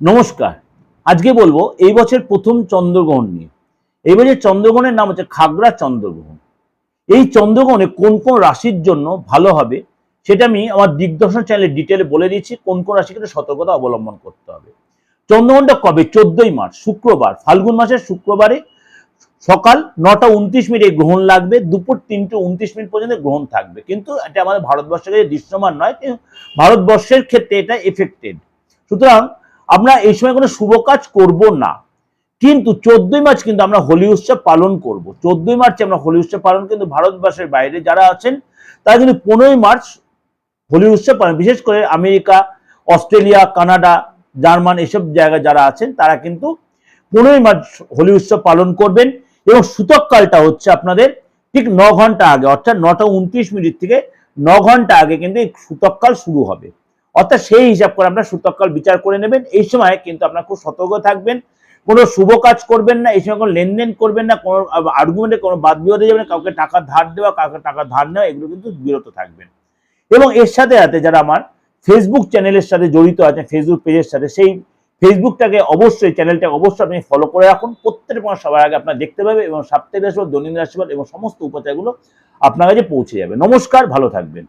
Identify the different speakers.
Speaker 1: নমস্কার। আজকে বলব, এই বছর প্রথম চন্দ্রগ্রহণ নিয়ে। এই বছর চন্দ্রগ্রহণের নাম হচ্ছে খাগড়া চন্দ্রগ্রহণ। এই চন্দ্রগ্রহণে কোন কোন রাশির জন্য ভালো হবে, সেটা আমি আমার দিগদর্শন চ্যানেলে ডিটেলে বলে দিয়েছি, কোন কোন রাশিকে সতর্কতা অবলম্বন করতে হবে। চন্দ্রগ্রহণটা কবে? চোদ্দই মার্চ, শুক্রবার। ফাল্গুন মাসের শুক্রবারে সকাল নটা উনত্রিশ মিনিটে গ্রহণ লাগবে, দুপুর তিনটে উনত্রিশ মিনিট পর্যন্ত গ্রহণ থাকবে। কিন্তু এটা আমাদের ভারতবর্ষের কাছে দৃশ্যমান নয় ভারতবর্ষের ক্ষেত্রে এটা এফেক্টেড সুতরাং আমরা এই সময় কোনো শুভ কাজ করব না। কিন্তু চোদ্দই মার্চ কিন্তু আমরা হোলি উৎসব পালন করব। চোদ্দই মার্চে আমরা হোলি উৎসব পালন, কিন্তু ভারতবর্ষের বাইরে যারা আছেন, তারা কিন্তু পনেরোই মার্চ হোলি উৎসব পালন, বিশেষ করে আমেরিকা, অস্ট্রেলিয়া, কানাডা, জার্মান এসব জায়গায় যারা আছেন, তারা কিন্তু পনেরোই মার্চ হোলি উৎসব পালন করবেন। এবং সূতককালটা হচ্ছে আপনাদের ঠিক ন ঘণ্টা আগে, অর্থাৎ নটা উনত্রিশ মিনিট থেকে ন ঘণ্টা আগে কিন্তু এই সূতককাল শুরু হবে। অর্থাৎ সেই হিসাব করে আপনার সূতককাল বিচার করে নেবেন। এই সময় কিন্তু আপনার খুব সতর্ক থাকবেন। কোনো শুভ কাজ করবেন না, এই সময় কোনো লেনদেন করবেন না, কোনো আর্গুমেন্টে কোনো বাদ বিবাদে যাবেন কাউকে টাকা ধার দেওয়া, কাউকে টাকা ধার নেওয়া, এগুলো কিন্তু বিরত থাকবেন। এবং এর সাথে সাথে যারা আমার ফেসবুক চ্যানেলের সাথে জড়িত আছেন ফেসবুক পেজের সাথে, সেই ফেসবুকটাকে অবশ্যই চ্যানেলটাকে অবশ্যই আপনি ফলো করে রাখুন। প্রত্যেক মাস সবার আগে আপনার দেখতে পাবে এবং সাপ্তাহিক রাশিফল দৈনিক রাশিফল এবং সমস্ত উপাচারগুলো আপনার কাছে পৌঁছে যাবে। নমস্কার, ভালো থাকবেন।